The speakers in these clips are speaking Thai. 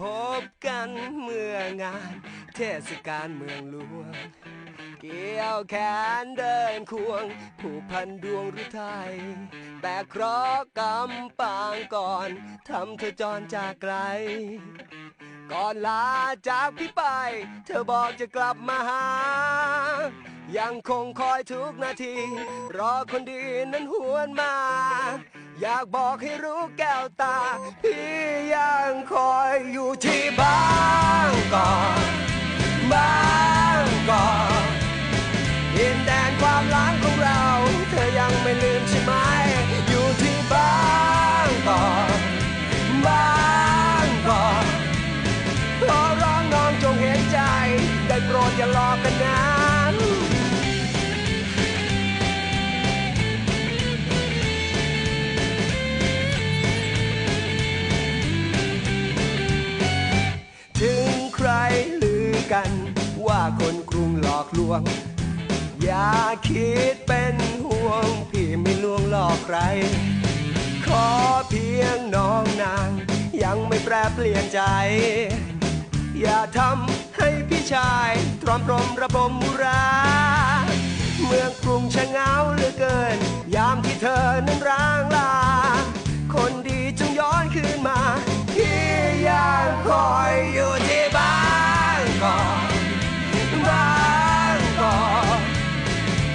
พบกันเมื่องาน เทศกาลเมืองหลวง เกี่ยวแขนเดินควง ผู้พันดวงหรือไทยแต่เคราะห์กำปางก่อนทำเธอจรจากไกล ก่อนลาจากพี่ไป เธอบอกจะกลับมาหา ยังคงคอยทุกนาที รอคนดีนั้นหวนมา อยากบอกให้รู้แก้วตา พี่ยังคอยอยู่ที่บ้านก่อนบ้านก่อนดินแดนความหลังของเรา เธอยังไม่ลืมใช่ไหม อยู่ที่บ้านก่อน ดอย่าหลอกกันนะถึงใครลือกัน ว่าคนกรุงหลอกลวง อย่าคิดเป็นห่วง พี่ไม่ลวงหลอกใคร ขอเพียงน้องนาง ยังไม่แปรเปลี่ยนใจ อย่าทำ ให้พี่ชายตรอมรมระบมมุรา เมืองกรุงชะเงาเหลือเกิน ยามที่เธอนั้นร้างลา คนดีจงย้อนคืนมาพี่ยังคอยอยู่ที่บ้านก่อนบ้านก่อน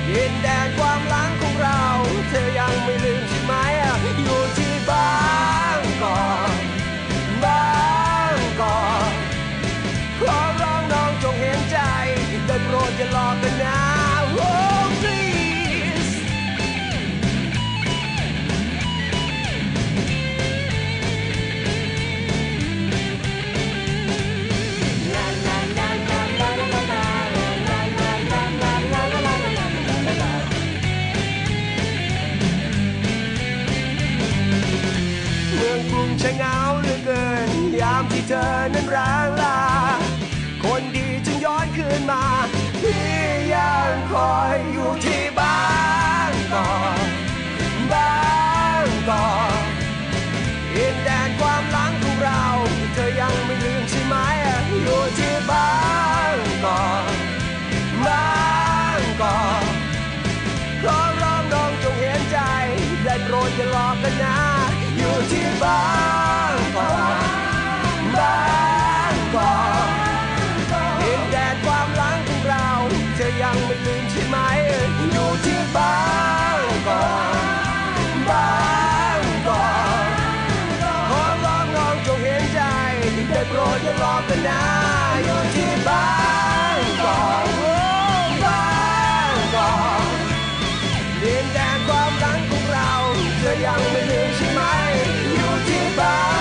ดินแดนควา มืองกรุงชะเหงาเหลือเกิน ยามที่เธอนั้นร้างลา คนดีจึงย้อนคืนมาพี่ยังคอยอยู่ที่บ้าน อยังไม่ลืมใช่ไหม อยู่ที่บางกอกบางกอกขอร้องน้องจงเห็นใจได้โปรดอย่ารอกันนะอยู่ที่บางกอกบางกอกดินแดนความรังของเราเธอยังไม่ลืมใช่ไหม อยู่ที่บาง